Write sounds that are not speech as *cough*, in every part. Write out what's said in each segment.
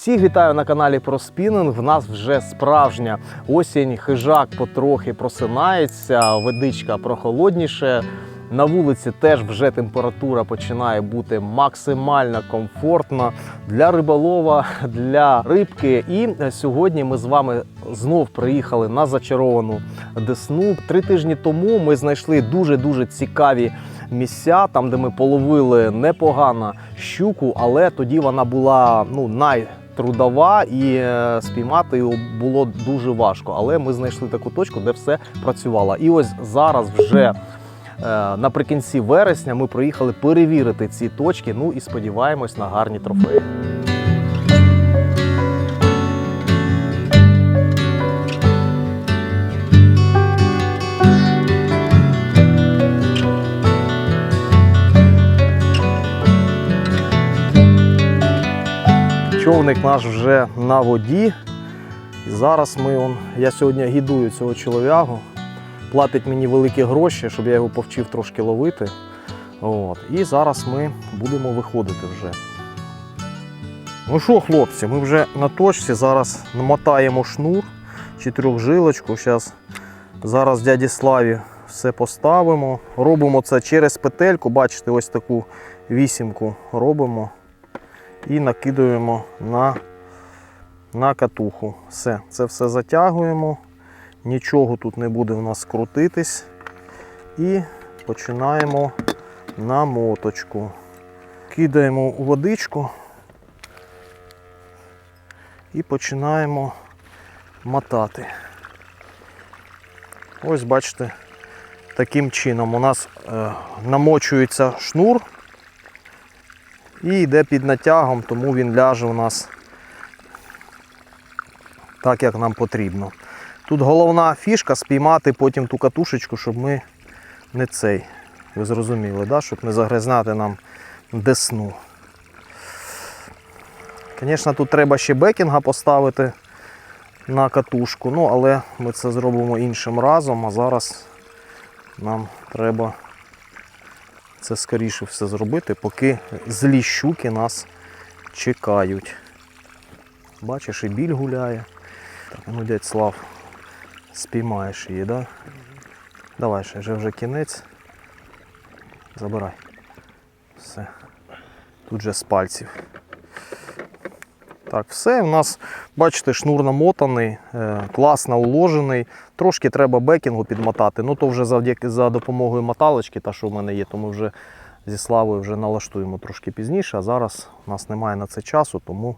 Всіх вітаю на каналі про спінінг. В нас вже справжня осінь, хижак потрохи просинається, водичка прохолодніше. На вулиці теж вже температура починає бути максимально комфортна для риболова, для рибки. І сьогодні ми з вами знов приїхали на зачаровану Десну. Три тижні тому ми знайшли дуже дуже цікаві місця, там де ми половили непогано щуку, але тоді вона була ну найтрудова і е, спіймати його було дуже важко. Але ми знайшли таку точку, де все працювало. І ось зараз вже. е, Наприкінці вересня ми приїхали перевірити ці точки. Ну і сподіваємось на гарні трофеї. Човник наш вже на воді. Зараз ми он, я сьогодні гідую цього чолов'ягу. Платить мені великі гроші, щоб я його повчив трошки ловити. От. І зараз ми будемо виходити вже. Ну що, хлопці, ми вже на точці. Зараз намотаємо шнур, чотирьохжилочку. Зараз, зараз дяді Славі все поставимо. Робимо це через петельку. Бачите, ось таку вісімку робимо і накидуємо на, на катуху. Все, це все затягуємо, нічого тут не буде в нас крутитись. І починаємо на моточку. Кидаємо водичку і починаємо мотати. Ось бачите, таким чином у нас е, намочується шнур і йде під натягом, тому він ляже у нас так, як нам потрібно. Тут головна фішка спіймати потім ту катушечку, щоб ми не цей. Ви зрозуміли, да? щоб не загрязняти нам десну. Звісно, тут треба ще бекінга поставити на катушку, ну, але ми це зробимо іншим разом, а зараз нам треба це скоріше все зробити, поки злі щуки нас чекають. Бачиш, і біль гуляє. Так, ну дядь Слав, спіймаєш її, да? Давай ще вже вже кінець. Забирай. Все. Тут же з пальців. Так, все. У нас, бачите, шнур намотаний, е, класно уложений. Трошки треба бекінгу підмотати. Ну то вже завдяки за допомогою моталочки, та що в мене є, то ми вже зі Славою вже налаштуємо трошки пізніше. А зараз у нас немає на це часу, тому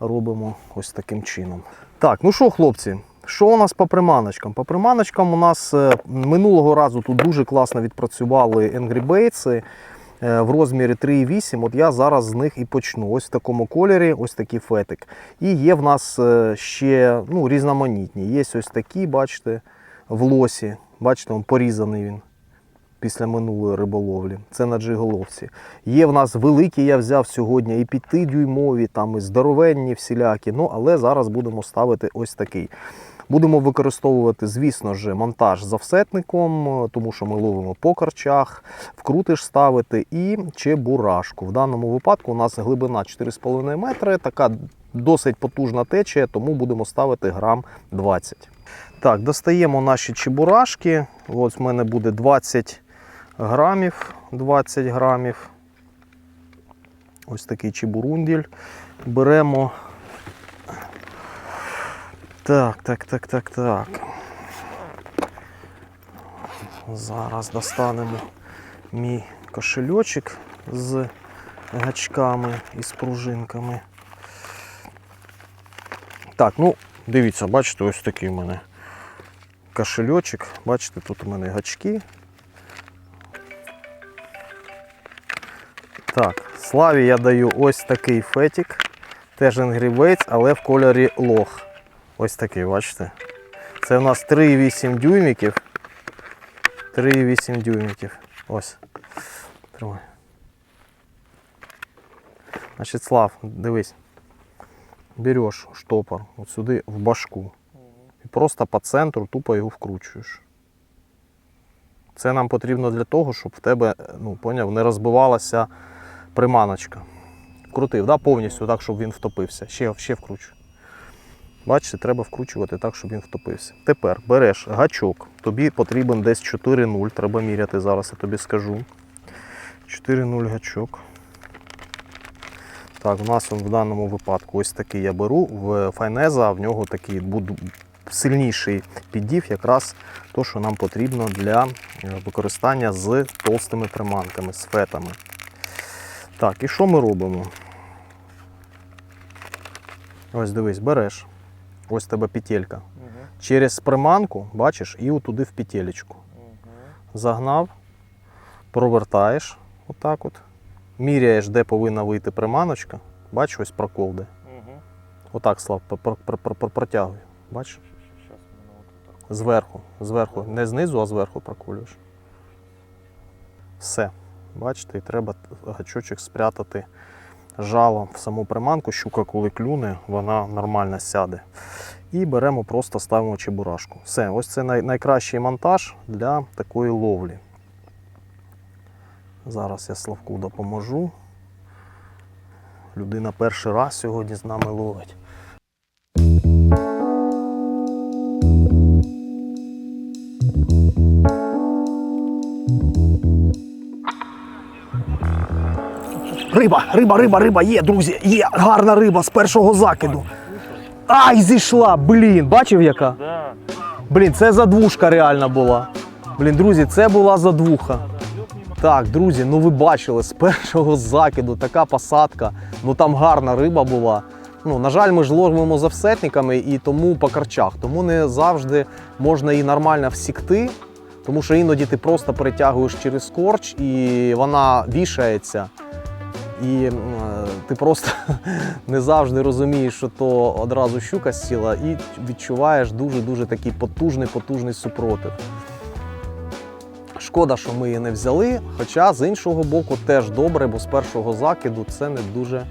робимо ось таким чином. Так, ну що, хлопці, що у нас по приманочкам? По приманочкам у нас е, минулого разу тут дуже класно відпрацювали Angry Baits в розмірі 3,8. От я зараз з них і почну. Ось в такому кольорі, ось такий фетик. І є в нас е, ще ну, різноманітні. Є ось такі, бачите, в лосі. Бачите, він порізаний він після минулої риболовлі. Це на джиголовці. Є в нас великі, я взяв сьогодні, і п'ятидюймові, там і здоровенні всілякі. Ну, але зараз будемо ставити ось такий. Будемо використовувати, звісно ж, монтаж з офсетником, тому що ми ловимо по корчах, вкрутиш ставити і чебурашку. В даному випадку у нас глибина 4,5 метри, така досить потужна течія, тому будемо ставити грам 20. Так, достаємо наші чебурашки. Ось в мене буде 20 грамів. 20 грамів. Ось такий чебурунділь. Беремо. Так, так, так, так, так. Зараз достанемо мій кошельочок з гачками і з пружинками. Так, ну, дивіться, бачите, ось такий в мене кошельочок. Бачите, тут у мене гачки. Так, Славі я даю ось такий фетик. Теж Baits, але в кольорі лох. Ось такий, бачите. Це у нас 3,8 дюйміків. 3,8 дюйміків. Ось. Тримай. Значить, Слав, дивись. Береш штопор от сюди в башку. І просто по центру тупо його вкручуєш. Це нам потрібно для того, щоб в тебе, ну, поняв, не розбивалася приманочка. вкрутив, да? повністю так, щоб він втопився. Ще, ще вкручу. Бачите, треба вкручувати так, щоб він втопився. Тепер береш гачок. Тобі потрібен десь 4-0. Треба міряти зараз, я тобі скажу. 4-0 гачок. Так, у нас он в даному випадку ось такий я беру. В Файнеза в нього такий сильніший піддів, якраз то, що нам потрібно для е, використання з толстими приманками, з фетами. Так, і що ми робимо? Ось дивись, береш. Ось тебе петелька. Через приманку, бачиш, і отуди в петелечку. Загнав, провертаєш отак от. Міряєш, де повинна вийти приманочка. Бачиш, ось прокол де. Отак, Слав, пр- пр- пр- пр- пр- протягуй. Бачиш? Зверху, зверху. Не знизу, а зверху проколюєш. Все. Бачите, і треба гачочок спрятати жало в саму приманку. Щука, коли клюне, вона нормально сяде. І беремо, просто ставимо чебурашку. Все, ось це най- найкращий монтаж для такої ловлі. Зараз я Славку допоможу. Людина перший раз сьогодні з нами ловить. Риба, риба, риба, риба, є, друзі, є гарна риба з першого закиду. Ай, зійшла, блін, бачив яка? Блін, це задвушка реальна була. Блін, друзі, це була задвуха. Так, друзі, ну ви бачили, з першого закиду така посадка. Ну там гарна риба була. Ну, на жаль, ми ж ловимо за всетниками і тому по карчах. Тому не завжди можна її нормально всікти, тому що іноді ти просто перетягуєш через корч і вона вішається. І ти просто *laughs* не завжди розумієш, що то одразу щука сіла, і відчуваєш дуже-дуже такий потужний, потужний супротив. Шкода, що ми її не взяли. Хоча з іншого боку теж добре, бо з першого закиду це не дуже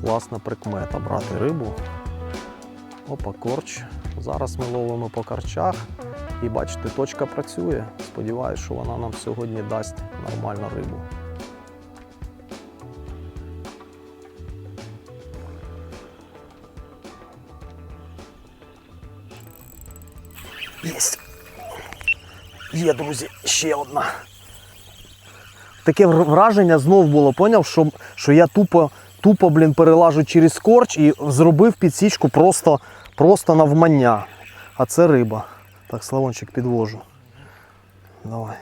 класна прикмета брати рибу. Опа, корч. Зараз ми ловимо по карчах. І бачите, точка працює. Сподіваюсь, що вона нам сьогодні дасть нормальну рибу. Єсть. Є, друзі, ще одна. Таке враження знов було, поняв, що, що я тупо, тупо блін, перелажу через корч і зробив підсічку просто, просто навмання. А це риба. Так, Славончик підвожу. Давай.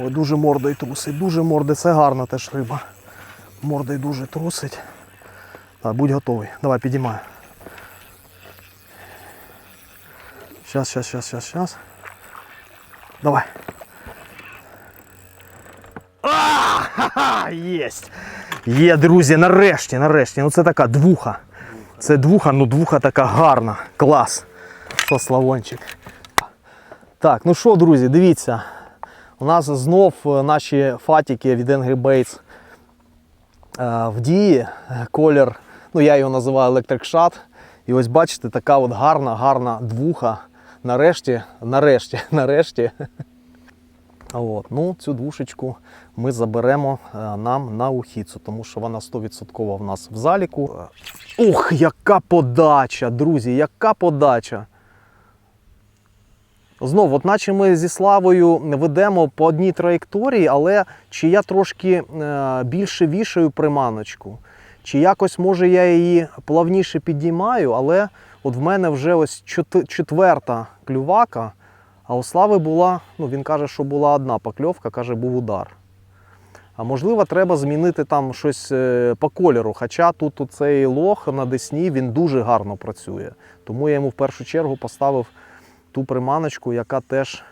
Ой, дуже мордою трусить, дуже морди, це гарна теж риба. Мордою дуже трусить. Так, будь готовий. Давай, підіймай. Сейчас, сейчас, сейчас, сейчас, сейчас. Давай. А, ха-ха, єсть. Є, друзі, нарешті, нарешті. Ну це така двуха. Це двуха, ну двуха така гарна. Клас. Що, Славончик. Так, ну що, друзі, дивіться. У нас знов е, наші фатіки від Angry Baits е, в дії. Колір, ну я його називаю Electric Shot. І ось бачите, така от гарна, гарна двуха. Нарешті, нарешті, *laughs* нарешті. От, ну, цю двушечку ми заберемо е, нам на ухіцу, тому що вона 100% в нас в заліку. Ух, яка подача, друзі, яка подача! Знов, от наче ми зі Славою ведемо по одній траєкторії, але чи я трошки е, більше вішаю приманочку, чи якось може я її плавніше підіймаю, але от в мене вже ось четверта клювака, а у Слави була, ну він каже, що була одна покльовка, каже, був удар. А можливо, треба змінити там щось е, по кольору. Хоча тут цей лох на Десні він дуже гарно працює. Тому я йому в першу чергу поставив ту приманочку, яка теж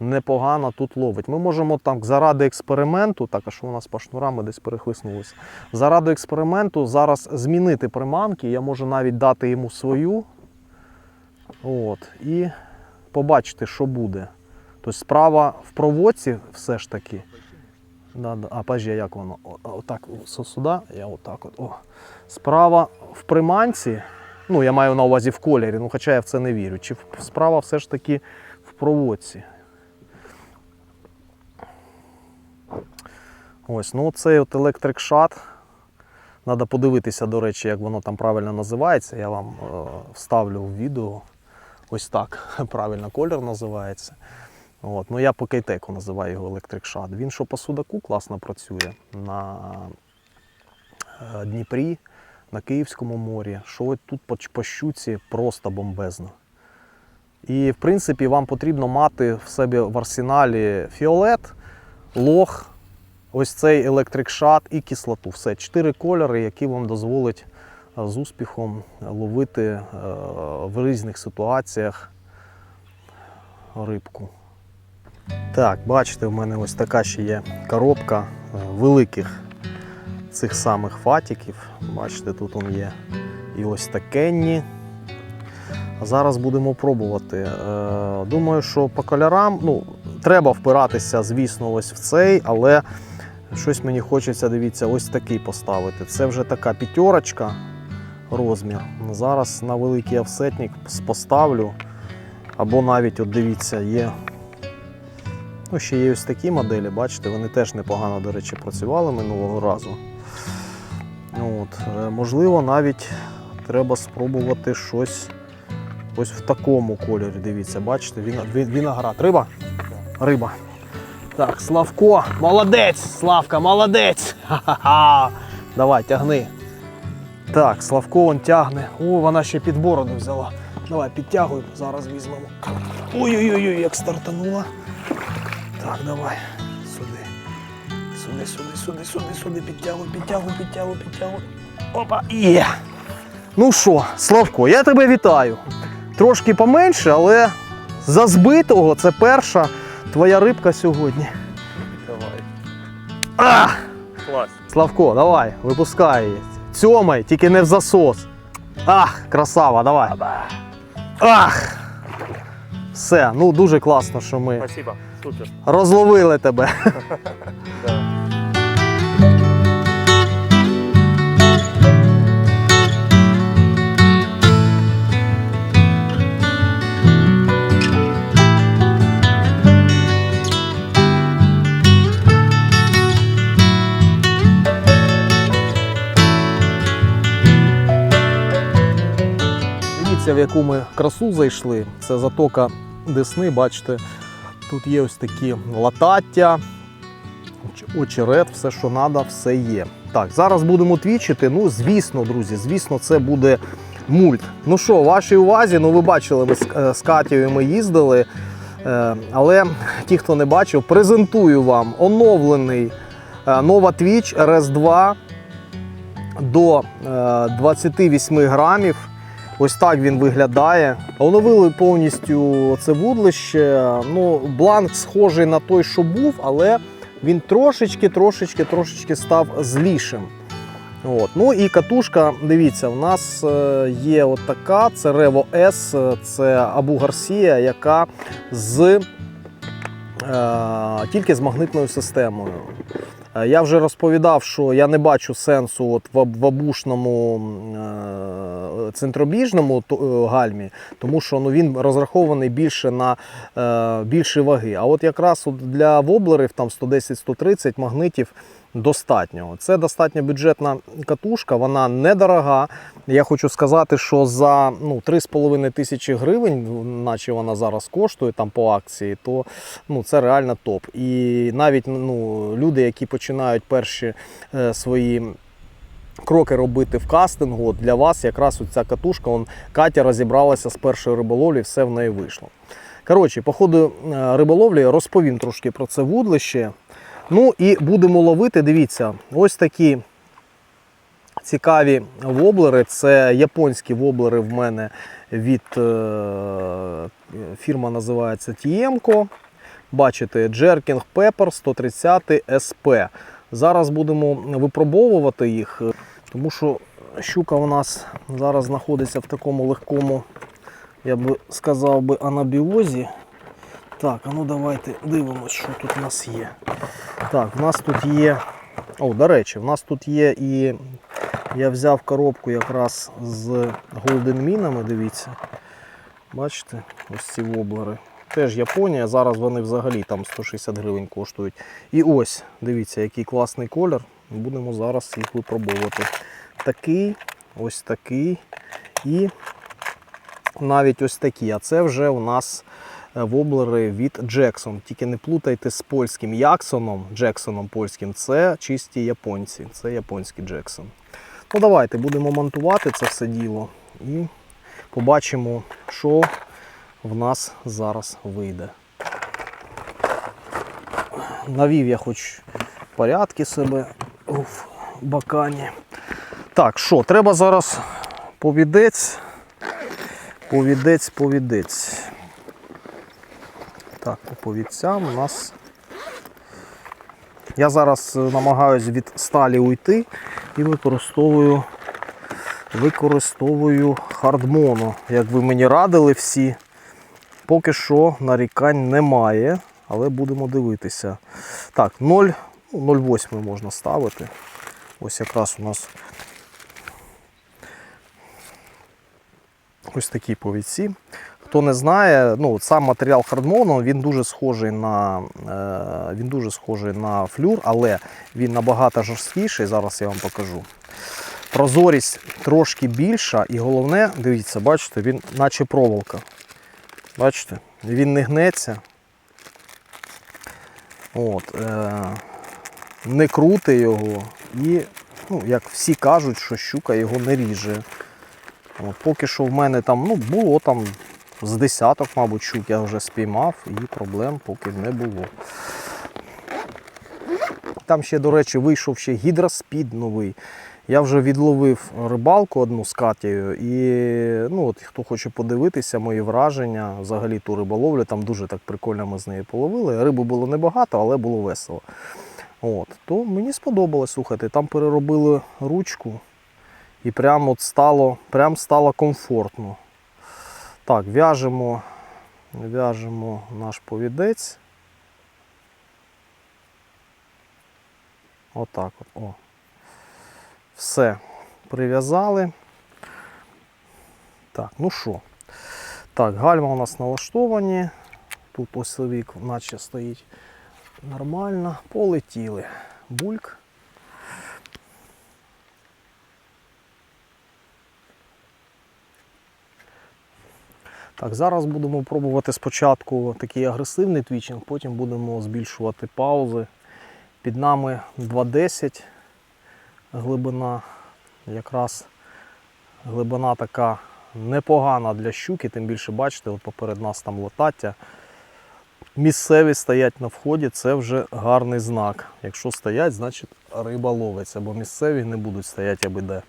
непогано тут ловить. Ми можемо так заради експерименту, так а що у нас по шнурами десь перехлиснулося. Заради експерименту зараз змінити приманки. Я можу навіть дати йому свою. От, і побачити, що буде. Тобто справа в проводці все ж таки. Да, да. А пажі, як воно? Отак сюди, я отак от. О. Справа в приманці, ну я маю на увазі в кольорі, ну хоча я в це не вірю. Чи справа все ж таки в проводці. Ось, ну цей от Electric Shot. Треба подивитися, до речі, як воно там правильно називається. Я вам е, вставлю в відео. Ось так *laughs* правильно колір називається. От. Ну, я по кейтеку називаю його Electric Shot. Він що по судаку класно працює на е, Дніпрі, на Київському морі. Що тут по щуці просто бомбезно. І в принципі вам потрібно мати в себе в арсеналі фіолет, лох, ось цей Shot і кислоту. Все, чотири кольори, які вам дозволять е, з успіхом ловити е, в різних ситуаціях рибку. Так, бачите, в мене ось така ще є коробка е, великих цих самих фатіків. Бачите, тут он є і ось такенні. Зараз будемо пробувати. Думаю, що по кольорам ну, треба впиратися, звісно, ось в цей, але щось мені хочеться, дивіться, ось такий поставити. Це вже така п'ятерочка розмір. Зараз на великий офсетник поставлю. Або навіть, от дивіться, є. Ну, ще є ось такі моделі, бачите, вони теж непогано, до речі, працювали минулого разу. От, е, можливо, навіть треба спробувати щось ось в такому кольорі. Дивіться, бачите, він, він, виноград. Риба? Риба. Так, Славко, молодець! Славка, молодець! Ха-ха-ха! Давай, тягни. Так, Славко он тягне. О, вона ще під бороду взяла. Давай, підтягуємо, зараз візьмемо. Ой-ой-ой, як стартанула. Так, давай. Сюди. Сюди, сюди, сюди, сюди, сюди. Підтягуй, підтягуй, підтягуй, підтягуй. Опа, є. Ну що, Славко, я тебе вітаю. Трошки поменше, але за збитого це перша твоя рибка сьогодні. Давай. А! Клас. Славко, давай, випускай її. Цьомай, тільки не в засос. Ах, красава, давай. Ах! Все, ну дуже класно, що ми Спасибо. Супер. розловили тебе. *laughs* Да. В яку ми красу зайшли. Це затока Десни, бачите, тут є ось такі латаття, оч- очерет, все, що треба, все є. Так, зараз будемо твічити. Ну, звісно, друзі, звісно, це буде мульт. Ну що, вашій увазі, ну ви бачили, ми з, е, з Катєю ми їздили. Е, Але ті, хто не бачив, презентую вам оновлений е, Nova Twitch RS2 до е, 28 грамів. Ось так він виглядає. Оновили повністю це вудлище. Ну, бланк схожий на той, що був, але він трошечки, трошечки, трошечки став злішим. От. Ну і катушка, дивіться, в нас е, є от така, це Revo S, е, це Абу Гарсія, яка з е, тільки з магнитною системою. Е, Я вже розповідав, що я не бачу сенсу от в, бабушному е, центробіжному е, гальмі, тому що ну, він розрахований більше на більші ваги. А от якраз от для воблерів там 110-130 магнитів достатньо. Це достатньо бюджетна катушка, вона недорога. Я хочу сказати, що за ну, 3,5 тисячі гривень, наче вона зараз коштує там по акції, то ну, це реально топ. І навіть ну, люди, які починають перші е, свої. Кроки робити в кастингу для вас якраз ця катушка. Он, Катя розібралася з першої риболовлі, все в неї вийшло. Коротше, по ходу е, риболовлі розповім трошки про це вудлище. Ну і будемо ловити. Дивіться, ось такі цікаві воблери. Це японські воблери в мене від е, фірма називається Тіємко. Бачите, Jerking Pepper 130 SP. Зараз будемо випробовувати їх, тому що щука у нас зараз знаходиться в такому легкому, я би сказав би, анабіозі. Так, а ну давайте дивимося, що тут у нас є. Так, в нас тут є. О, до речі, в нас тут є і я взяв коробку якраз з Golden мінами, дивіться. Бачите, ось ці воблери. Теж Японія. Зараз вони взагалі там 160 гривень коштують. І ось, дивіться, який класний колір. Будемо зараз їх випробовувати. Такий, ось такий і навіть ось такі. А це вже у нас воблери від Джексон. Тільки не плутайте з польським Яксоном, Джексоном польським. Це чисті японці. Це японський Джексон. Ну давайте будемо монтувати це все діло і побачимо, що в нас зараз вийде. Навів я хоч порядки себе в бакані. Так, що, треба зараз повідець. Повідець, повідець. Так, по повідцям у нас. Я зараз е, намагаюсь від сталі уйти і використовую, використовую хардмоно. Як ви мені радили всі, поки що нарікань немає, але будемо дивитися. Так, 0, ну, 0,8 можна ставити. Ось якраз у нас ось такі повідці. Хто не знає, ну, сам матеріал хардмону він дуже схожий на, е, він дуже схожий на флюр, але він набагато жорсткіший. Зараз я вам покажу. Прозорість трошки більша, і головне, дивіться, бачите, він наче проволока. Бачите, він не гнеться. От, е, не крути його. І, ну, як всі кажуть, що щука його не ріже. От, поки що в мене там ну, було там з десяток, мабуть, щук я вже спіймав і проблем поки не було. Там ще, до речі, вийшов ще гідроспід новий. Я вже відловив рибалку одну з Катєю, і ну, от, хто хоче подивитися, мої враження, взагалі ту риболовлю, там дуже так прикольно ми з нею половили. Риби було небагато, але було весело. От, то мені сподобалось, слухайте, там переробили ручку і прямо от стало, прям стало комфортно. Так, в'яжемо, в'яжемо наш повідець. Отак от. О. Все. Прив'язали. Так, ну що. Так, гальма у нас налаштовані. Тут осьовик наче стоїть нормально. Полетіли. Бульк. Так, зараз будемо пробувати спочатку такий агресивний твічинг, потім будемо збільшувати паузи. Під нами 2.10 глибина. Якраз глибина така непогана для щуки, тим більше бачите, от поперед нас там лотаття. Місцеві стоять на вході, це вже гарний знак. Якщо стоять, значить риба ловиться, бо місцеві не будуть стояти аби де.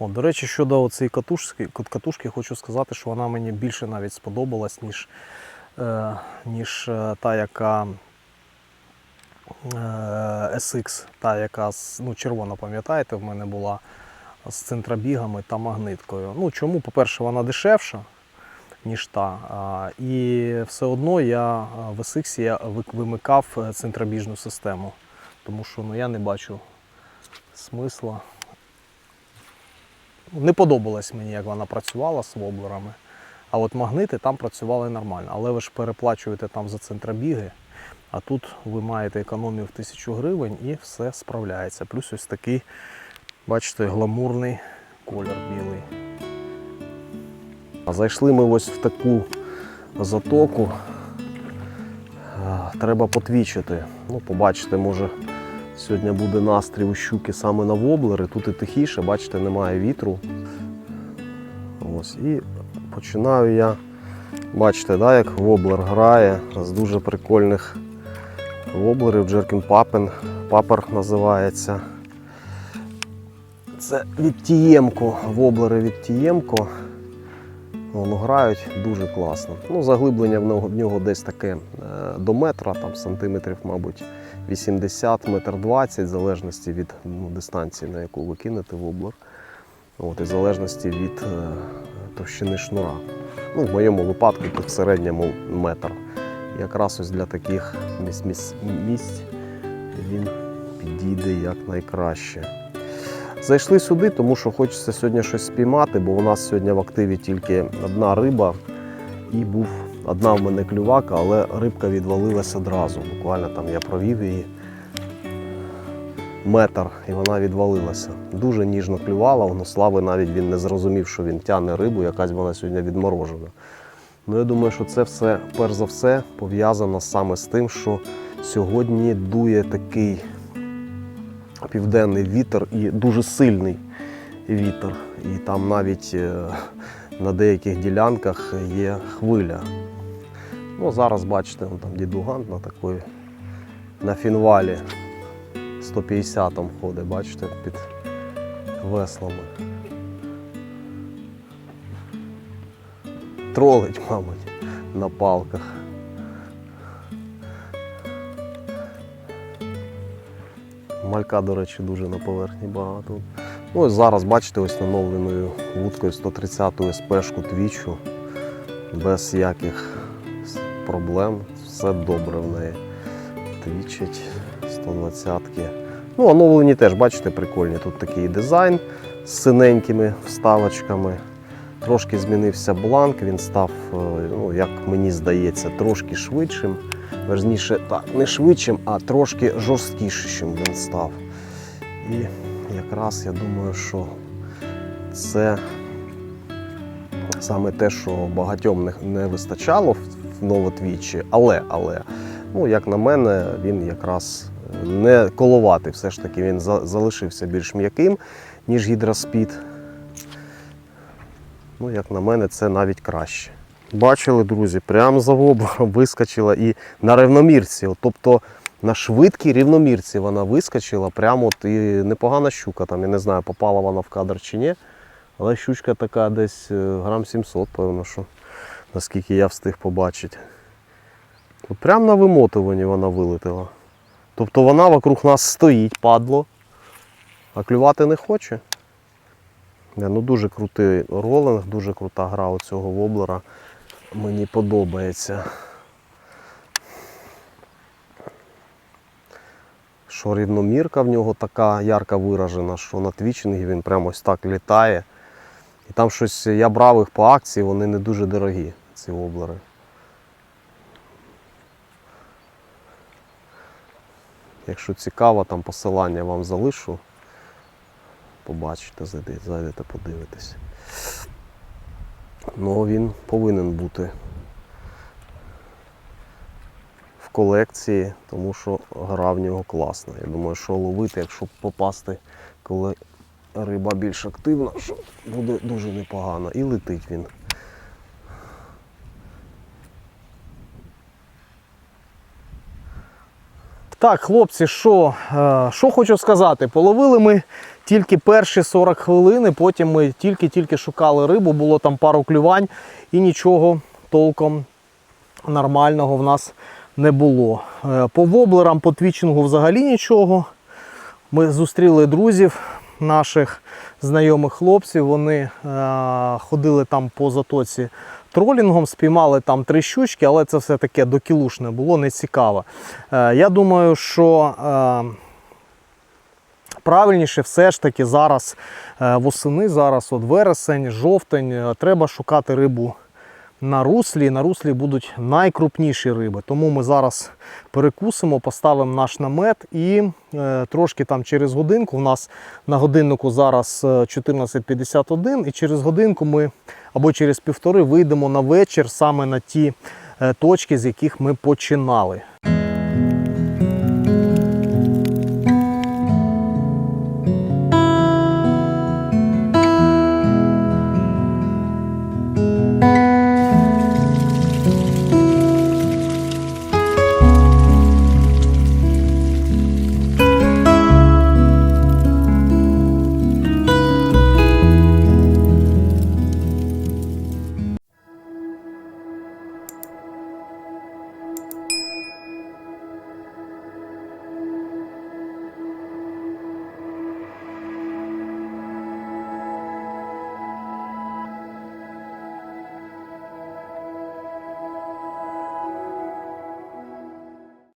От, до речі, щодо цієї катушки, катушки, хочу сказати, що вона мені більше навіть сподобалась, ніж, е, ніж е, та, яка е, SX, та, яка ну, червона, пам'ятаєте, в мене була з центробігами та магниткою. Ну, чому? По-перше, вона дешевша, ніж та. А, і все одно я в SX я вимикав е, центробіжну систему, тому що ну, я не бачу смисла. Не подобалось мені, як вона працювала з воблерами. А от магнити там працювали нормально. Але ви ж переплачуєте там за центробіги, а тут ви маєте економію в 1000 гривень і все справляється. Плюс ось такий, бачите, гламурний колір білий. Зайшли ми ось в таку затоку. Треба потвічити. Ну, побачите, може сьогодні буде настрій у щуки саме на воблери. Тут і тихіше, бачите, немає вітру. Ось. І починаю я, бачите, да, як воблер грає з дуже прикольних воблерів. Джеркін Папен, папер називається. Це від Тіємко, воблери від Тіємко. Воно грають дуже класно. Ну, заглиблення в нього, десь таке е, до метра, там сантиметрів, мабуть, 80, метр 20, в залежності від ну, дистанції, на яку ви кинете воблер. От, і в залежності від е, товщини шнура. Ну, в моєму випадку тут в середньому метр. Якраз ось для таких місць, місць, місць він підійде як найкраще. Зайшли сюди, тому що хочеться сьогодні щось спіймати, бо у нас сьогодні в активі тільки одна риба. І був одна в мене клювака, але рибка відвалилася одразу. Буквально там я провів її метр, і вона відвалилася. Дуже ніжно клювала, воно слави навіть він не зрозумів, що він тягне рибу, якась вона сьогодні відморожена. Ну, я думаю, що це все, перш за все, пов'язано саме з тим, що сьогодні дує такий південний вітер і дуже сильний вітер. І там навіть е, на деяких ділянках є хвиля. Ну, зараз бачите, вон там дідуган на такої, на фінвалі 150 там ходить, бачите, під веслами. Тролить, мабуть, на палках. Малька, до речі, дуже на поверхні багато. Ну і зараз, бачите, ось нановленою вудкою 130-ю спешку твічу. Без яких проблем. Все добре в неї. Твічить 120-ки. Ну, оновлені теж, бачите, прикольні. Тут такий дизайн з синенькими вставочками. Трошки змінився бланк, він став, е, ну, як мені здається, трошки швидшим. Верніше, так, не швидшим, а трошки жорсткішим він став. І якраз я думаю, що це саме те, що багатьом не, вистачало новотвічі, але, але, ну, як на мене, він якраз не коловатий. Все ж таки він за, залишився більш м'яким, ніж гідроспід. Ну, як на мене, це навіть краще. Бачили, друзі, прямо за воблером вискочила і на рівномірці. Тобто на швидкій рівномірці вона вискочила, прямо от і непогана щука. Там, я не знаю, попала вона в кадр чи ні. Але щучка така десь е, грам 700, певно, що наскільки я встиг побачити. От прямо на вимотуванні вона вилетіла. Тобто вона вокруг нас стоїть, падло, а клювати не хоче. Ну дуже крутий ролинг, дуже крута гра у цього воблера. Мені подобається. Що рівномірка в нього така ярка виражена, що на твічингі він прямо ось так літає. І там щось я брав їх по акції, вони не дуже дорогі, ці воблери. Якщо цікаво, там посилання вам залишу. Побачите, зайдете, подивитесь. Ну, він повинен бути в колекції, тому що гра в нього класна. Я думаю, що ловити, якщо попасти, коли риба більш активна, що буде дуже непогано. І летить він. Так, хлопці, що, е, що хочу сказати? Половили ми тільки перші 40 хвилин, потім ми тільки-тільки шукали рибу, було там пару клювань і нічого толком нормального в нас не було. Е, По воблерам, по твічингу взагалі нічого. Ми зустріли друзів наших знайомих хлопців. Вони е, ходили там по затоці тролінгом, спіймали там три щучки, але це все таке докілушне було, не цікаво. Е, я думаю, що е, правильніше все ж таки зараз восени, зараз от вересень, жовтень, треба шукати рибу на руслі. На руслі будуть найкрупніші риби. Тому ми зараз перекусимо, поставимо наш намет і е, трошки там через годинку. У нас на годиннику зараз е, 14.51, і через годинку ми або через півтори вийдемо на вечір саме на ті е, точки, з яких ми починали.